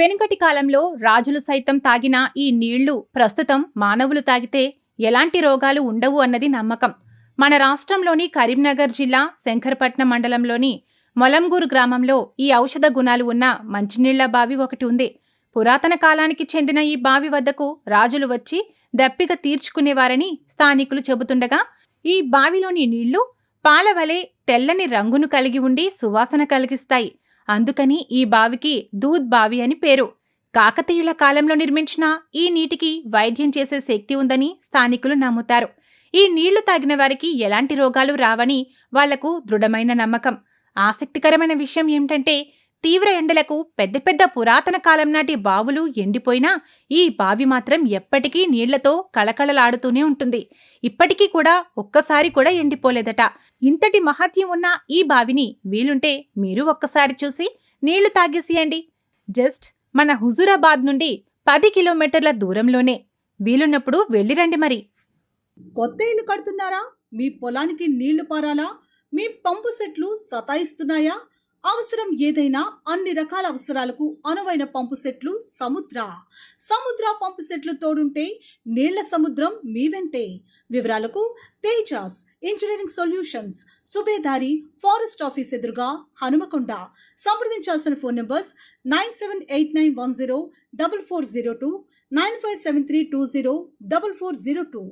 వెనుకటి కాలంలో రాజులు సైతం తాగిన ఈ నీళ్ళు ప్రస్తుతం మానవులు తాగితే ఎలాంటి రోగాలు ఉండవు అన్నది నమ్మకం. మన రాష్ట్రంలోని కరీంనగర్ జిల్లా శంకరపట్నం మండలంలోని మొలంగూరు గ్రామంలో ఈ ఔషధ గుణాలు ఉన్న మంచినీళ్ళ బావి ఒకటి ఉంది. పురాతన కాలానికి చెందిన ఈ బావి వద్దకు రాజులు వచ్చి దప్పిక తీర్చుకునేవారని స్థానికులు చెబుతుండగా ఈ బావిలోని నీళ్ళు పాల వలె తెల్లని రంగును కలిగి ఉండి సువాసన కలిగిస్తాయి. అందుకని ఈ బావికి దూద్ బావి అని పేరు. కాకతీయుల కాలంలో నిర్మించిన ఈ నీటికి వైద్యం చేసే శక్తి ఉందని స్థానికులు నమ్ముతారు. ఈ నీళ్ళు తాగిన వారికి ఎలాంటి రోగాలు రావని వాళ్ళకు దృఢమైన నమ్మకం. ఆసక్తికరమైన విషయం ఏమిటంటే తీవ్ర ఎండలకు పెద్ద పెద్ద పురాతన కాలం నాటి బావులు ఎండిపోయినా ఈ బావి మాత్రం ఎప్పటికీ నీళ్ళతో కళకళలాడుతూనే ఉంటుంది. ఇప్పటికీ కూడా ఒక్కసారి కూడా ఎండిపోలేదట. ఇంతటి మహత్యం ఉన్న ఈ బావిని వీలుంటే మీరు ఒక్కసారి చూసి నీళ్ళు తాగేసియండి. జస్ట్ మన హుజూరాబాద్ నుండి పది కిలోమీటర్ల దూరంలోనే. వీలున్నప్పుడు వెళ్ళిరండి మరి. కొత్త ఇల్లు కడుతున్నారా? మీ పొలానికి నీళ్ళు పారాలా? మీ పంపు సెట్లు సతాయిస్తున్నాయా? అవసరం ఏదైనా అన్ని రకాల అవసరాలకు అనువైన పంపు సెట్లు సముద్ర. సముద్ర పంపు సెట్లు తోడుంటే నీళ్ళ సముద్రం మీ వెంటే. వివరాలకు Tejas engineering solutions Subedari forest office ఎదురుగా Hanumakonda. సంప్రదించాల్సిన phone numbers nine seven eight nine one zero double four zero two nine five seven three two zero double four zero two.